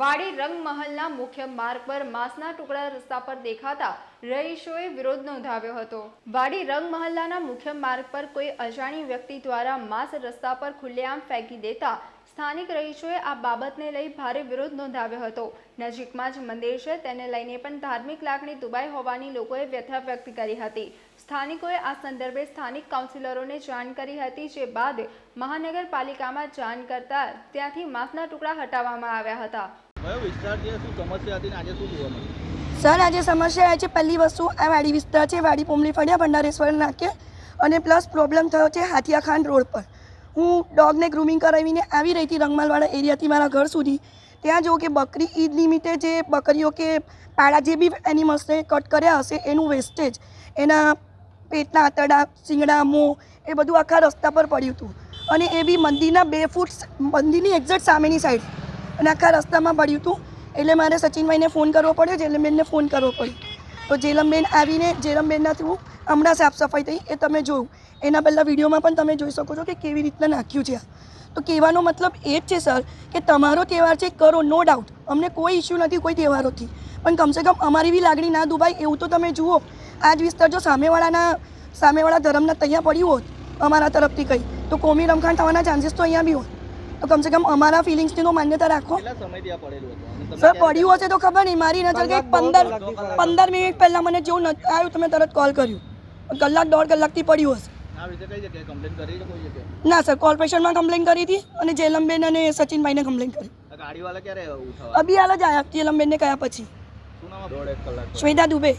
વાડી રંગમહલના મુખ્ય માર્ગ પર માંસના ટુકડા રસ્તા પર દેખાતા રહીશોએ વિરોધ નોંધાવ્યો હતો. વાડી રંગમહલ્લાના મુખ્ય માર્ગ પર કોઈ અજાણી વ્યક્તિ દ્વારા માંસ રસ્તા પર ખુલ્લેઆમ ફેંકી દેતા સ્થાનિક રહીશોએ આ બાબતને લઈ ભારે વિરોધ નોંધાવ્યો હતો. નજીકમાં જ મંદિર છે, તેને લઈને પણ ધાર્મિક લાગણી દુબાઈ હોવાની લોકોએ વ્યથા વ્યક્ત કરી હતી. સ્થાનિકોએ આ સંદર્ભે સ્થાનિક કાઉન્સિલરોને જાણ કરી હતી, જે બાદ મહાનગરપાલિકામાં જાણ કરતા ત્યાંથી માંસના ટુકડા હટાવવામાં આવ્યા હતા. સર, આજે સમસ્યા એ છે, પહેલી વસ્તુ આ વાડી વિસ્તાર છે, વાડી પોમલી ફળિયા ભંડારેશ્વર નાકે અને પ્લસ પ્રોબ્લેમ થયો છે હાથિયાખાન રોડ પર. હું ડોગને ગ્રૂમિંગ કરાવીને આવી રહી હતી રંગમાલવાળા એરિયાથી મારા ઘર સુધી. ત્યાં જો કે બકરી ઈદ નિમિત્તે જે બકરીઓ કે પાડા જે બી એનિમલ્સને કટ કર્યા હશે, એનું વેસ્ટેજ એના પેટના આંતરડા, શિંગડા, મોં, એ બધું આખા રસ્તા પર પડ્યું હતું. અને એ બી મંદિરના બે ફૂટ મંદિરની એક્ઝેક્ટ સામેની સાઈડ અને આખા રસ્તામાં પડ્યું હતું એટલે મારે સચિનભાઈને ફોન કરવો પડ્યો, જેલમબેનને ફોન કરવો પડ્યો. તો જેલમબેન આવીને, જેલમબેનના થ્રુ હમણાં સાફ સફાઈ થઈ, એ તમે જોયું. એના પહેલાં વિડીયોમાં પણ તમે જોઈ શકો છો કે કેવી રીતના નાખ્યું છે તો કહેવાનો મતલબ એ જ છે, સર, કે તમારો તહેવાર છે, કરો નો ડાઉટ અમને કોઈ ઇસ્યુ નથી કોઈ તહેવારોથી. પણ કમસે કમ અમારી બી લાગણી ના દુભાઈ એવું તો તમે જુઓ. આ જ વિસ્તાર જો સામેવાળાના, સામેવાળા ધર્મના તૈયાર પડ્યું હોત, અમારા તરફથી કંઈ, તો કોમી રમખાણ થવાના ચાન્સીસ તો અહીંયા બી હોત. તો કમસે કમ અમારા ફિલિંગ્સની તો માન્યતા રાખો. તમે સર પડ્યું હશે તો ખબર નહીં. મારી નજર ગઈ પંદર પંદર મિનિટ પહેલાં મને જેવું ન- આવ્યું તો મેં તરત કોલ કર્યું. કલાક દોઢ કલાકથી પડ્યું હશે. ના સર કોર્પોરેશનમાં કમ્પ્લેન કરી હતી અને જેલમબેન અને સચિનભાઈને કમ્પ્લેન કરી. અભી હાલ જ આવ્યા જેલમબેનને કયા પછી? શ્વેતા દુબે.